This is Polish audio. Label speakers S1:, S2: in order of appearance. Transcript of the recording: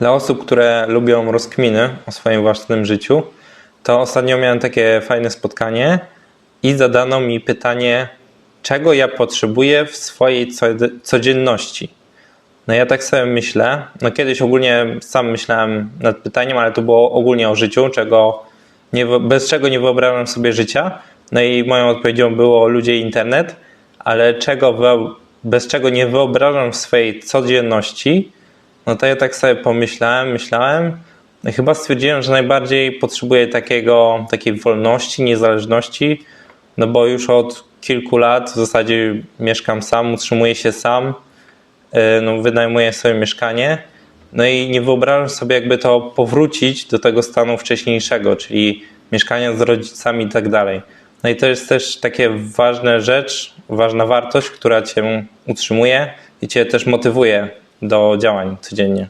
S1: Dla osób, które lubią rozkminy o swoim własnym życiu, to ostatnio miałem takie fajne spotkanie i zadano mi pytanie, czego ja potrzebuję w swojej co- codzienności. No ja tak sobie myślę, no kiedyś ogólnie sam myślałem nad pytaniem, ale to było ogólnie o życiu, czego nie, bez czego nie wyobrażam sobie życia. No i moją odpowiedzią było ludzie i internet, ale czego bez czego nie wyobrażam w swojej codzienności, no to ja tak sobie pomyślałem, myślałem chyba stwierdziłem, że najbardziej potrzebuję takiego, takiej wolności, niezależności, no bo już od kilku lat w zasadzie mieszkam sam, utrzymuję się sam, yy, no wynajmuję sobie mieszkanie, no i nie wyobrażam sobie jakby to powrócić do tego stanu wcześniejszego, czyli mieszkania z rodzicami i tak dalej. No i to jest też takie ważna rzecz, ważna wartość, która cię utrzymuje i cię też motywuje do działań codziennie.